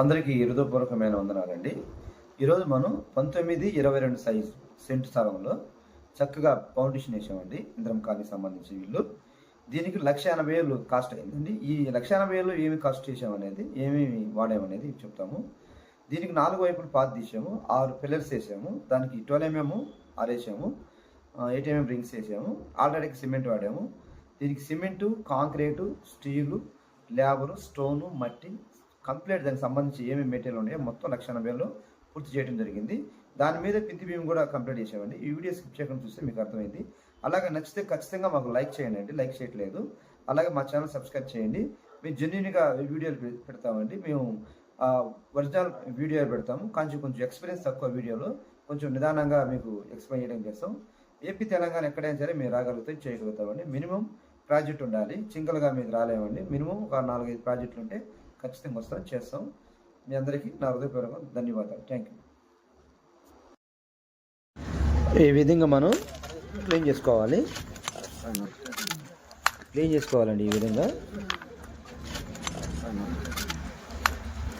అందరికీ హృదయపూర్వకమైన వందనాలండి. ఈరోజు మనం పంతొమ్మిది ఇరవై రెండు సైజ్ సెంట్ స్థలంలో చక్కగా ఫౌండేషన్ వేసామండి. ఇంద్రం కాలనీకి సంబంధించి వీళ్ళు దీనికి లక్ష ఎనభై వేలు కాస్ట్ అయిందండి. ఈ లక్ష ఎనభై వేలు ఏమి కాస్ట్ చేసామనేది ఏమేమి వాడామనేది చెప్తాము. దీనికి నాలుగు వైపులు పాత తీసాము ఆరు పిల్లర్స్ వేసాము దానికి ట్వెల్వ్ ఎంఎం ఆరేసాము ఏటీఎం రింగ్స్ వేసాము ఆల్రెడీ సిమెంట్ వాడాము. దీనికి cement concrete steel labour stone మట్టి కంప్లీట్ దానికి సంబంధించి ఏమేమి మెటీరియల్ ఉన్నాయో మొత్తం లక్ష వేలు పూర్తి చేయడం జరిగింది. దాని మీద పింతి భీమ్ కూడా కంప్లీట్ చేసామండి ఈ వీడియో స్కిప్ చేయకుండా చూస్తే మీకు అర్థమైంది. అలాగే నచ్చితే ఖచ్చితంగా మాకు లైక్ చేయండి అండి. లైక్ చేయట్లేదు. అలాగే మా ఛానల్ సబ్స్క్రైబ్ చేయండి. మేము జెన్యున్గా వీడియోలు పెడతామండి. మేము ఒరిజినల్ వీడియోలు పెడతాము. కొంచెం కొంచెం ఎక్స్పీరియన్స్ తక్కువ వీడియోలో కొంచెం నిదానంగా మీకు ఎక్స్ప్లెయిన్ చేయడం చేస్తాం. ఏపీ తెలంగాణ ఎక్కడైనా సరే మీరు రాగలుగుతాం చేయగలుగుతామండి. మినిమం ప్రాజెక్ట్ ఉండాలి. సింగిల్గా మీరు రాలేమండి. మినిమం ఒక నాలుగైదు ప్రాజెక్టులు ఉంటే ఖచ్చితంగా వస్తాం చేస్తాం. మీ అందరికీ నా హృదయపూర్వక ధన్యవాదాలు. థ్యాంక్ యూ ఈ విధంగా మనం క్లీన్ చేసుకోవాలి. క్లీన్ చేసుకోవాలండి ఈ విధంగా.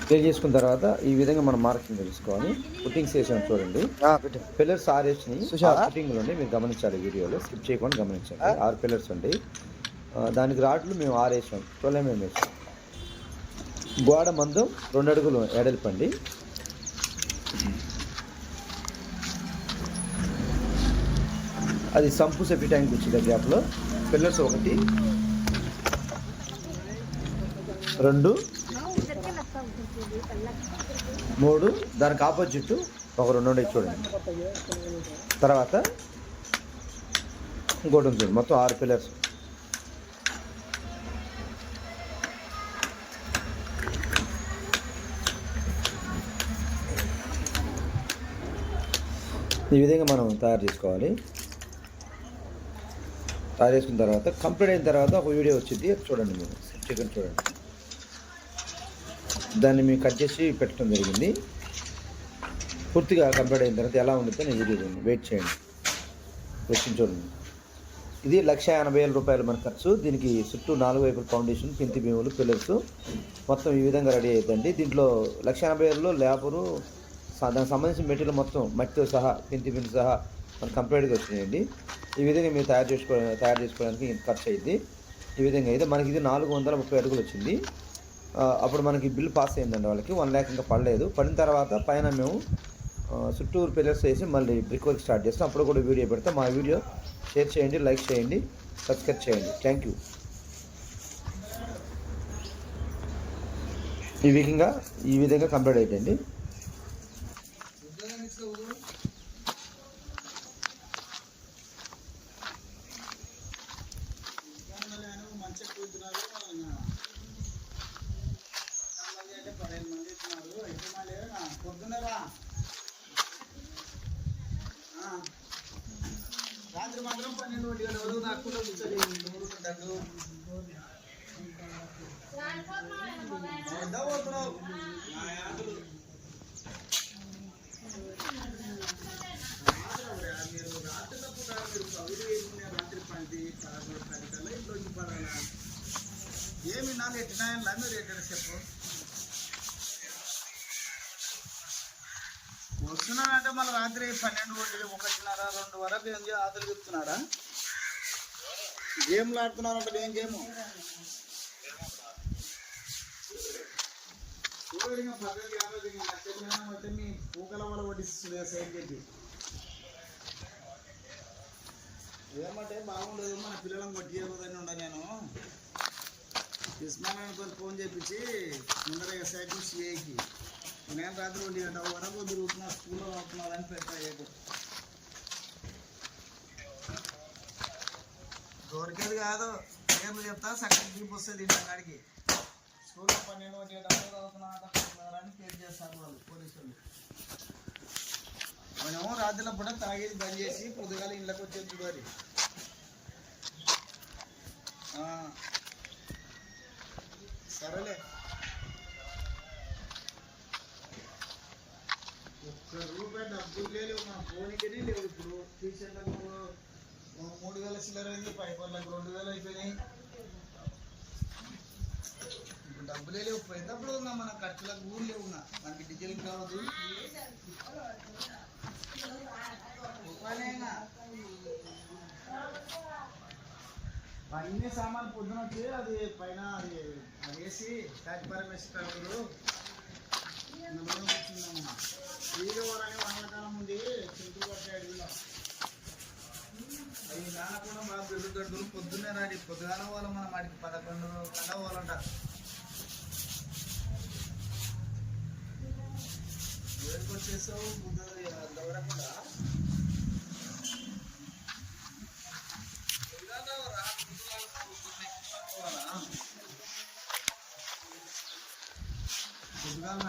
క్లీన్ చేసుకున్న తర్వాత ఈ విధంగా మనం మార్కింగ్ తెలుసుకోవాలి పుట్టింగ్స్ వేసాం చూడండి. పిల్లర్స్ ఆరు వేసినాయి పుట్టింగ్లు ఉన్నాయి మీరు గమనించాలి వీడియోలో. స్కిప్ చేయకుండా గమనించండి. ఆరు పిల్లర్స్ ఉంటాయి ఆ, దానికి రాడ్లు మేము ఆరు వేసాం ట్వెల్వ్ మేము వేసాం గోడ మందం రెండు అడుగులు ఎడల్పండి అది సంపు సెఫ్టీ ట్యాంక్ వచ్చింది గ్యాప్లో. పిల్లర్స్ ఒకటి. రెండు. మూడు. దానికి ఆపోజిట్ ఒక రెండు ఉండే చూడండి. తర్వాత ఇంకోటి ఉంది. చూడండి మొత్తం ఆరు పిల్లర్స్. ఈ విధంగా మనం తయారు చేసుకోవాలి. తయారు చేసుకున్న తర్వాత కంప్లీట్ అయిన తర్వాత ఒక వీడియో వచ్చింది. చూడండి మీరు. చికెన్ చూడండి. దాన్ని మేము కట్ చేసి పెట్టడం జరిగింది. పూర్తిగా కంప్లీట్ అయిన తర్వాత ఎలా ఉంటుందో నేను వీడియో చూడండి. వెయిట్ చేయండి. వచ్చింది చూడండి. ఇది లక్ష ఎనభై వేల రూపాయలు మన ఖర్చు. దీనికి చుట్టూ నాలుగు వైపుల ఫౌండేషన్ పింతి భీములు పిల్లర్స్. మొత్తం ఈ విధంగా రెడీ అవుతుందండి దీంట్లో లక్ష ఎనభై వేలలో లేబరు దానికి సంబంధించిన మెటీరియల్ మొత్తం మట్టితో సహా పింతి పిండి సహా మనకు కంప్లీట్గా వచ్చినాయండి. ఈ విధంగా మీరు తయారు చేసుకో తయారు చేసుకోవడానికి ఇంత ఖర్చు అయింది ఈ విధంగా అయితే మనకి ఇది నాలుగు వందల ముప్పై అడుగులు వచ్చింది. అప్పుడు మనకి బిల్ పాస్ అయిందండి వాళ్ళకి. వన్ ల్యాక్ ఇంకా పడలేదు. పడిన తర్వాత పైన మేము చుట్టూరు పిల్లర్స్ వేసి మళ్ళీ బ్రిక్ వర్క్ స్టార్ట్ చేస్తాం. అప్పుడు కూడా వీడియో పెడతాం. మా వీడియో షేర్ చేయండి లైక్ చేయండి సబ్స్క్రైబ్ చేయండి. Thank you. ఈ విధంగా ఈ విధంగా కంప్లీట్ అయిపోయింది. రాత్రి మాత్రం పన్నెండు ఒంటి గంట వరకు దాక్కుంటూ కూర్చొని ఊరుకుంటాడు ఎంత పోతున్నావు ఏమి నాలుగు ఎట్టినాయన్నా మీరు ఎక్కడ చెప్పు. వస్తున్నాడంటే మళ్ళీ రాత్రి పన్నెండు ఒంటి ఒకటిన్నర రెండు వరకు ఏం చేయ ఆతలు చెప్తున్నాడా? గేమ్లు ఆడుతున్నారంటే ఏం గేమ్ మీ పూకల వల్ల వడ్డిస్తుంది సైడ్ చెప్పి ఏమంటే బాగుండదు మన పిల్లలను కొట్టియకూడదని ఉండ నేను. ఇస్మాయిల్తో ఫోన్ చేపించి ముందర ఎస్ఐకి సిఐకి నేను రాత్రి ఉండి గంట వరకు తిరుగుతున్నా స్కూల్లో అవుతున్నారని పెట్టాడు దొరికేది కాదు. పేర్లు చెప్తా సగం దీపు వస్తుంది ఇంటి స్కూల్లో పన్నెండు ఒంటి గంట వరకు అవుతున్నారని పేరు చేస్తారు వాళ్ళు పోలీసులు. మనము రాత్రిలో పూట తాగేది బంద్ చేసి పొద్దుగాల ఇళ్ళకి వచ్చేది చూడాలి ఆ. సరేలే. డబ్బులు లేవు మా ఫోన్కి లేవు ఇప్పుడు ట్యూషన్లకు మూడు వేల చిల్లర అయింది పైపర్లకు రెండు వేలు అయిపోయినాయి ఇప్పుడు డబ్బులే లేవు పోయేటప్పుడు ఉన్నా మన ఖర్చులకు ఊరు లేవు మనకి డీజిల్ కావద్దు రూపాయలేనా? అన్ని సామాన్ పొద్దున వచ్చి అది పైన అది అది వేసి కాకి పరమేశ్వర అవి నాన్న కూడా బాగా పొద్దున్నే రాడి పొద్దుగాల వాళ్ళ. మనం వాడికి పదకొండు కల్లా వాళ్ళంట ఏడుకు వచ్చేసావు బుద్ధ దౌరకుండా పొద్దుగాల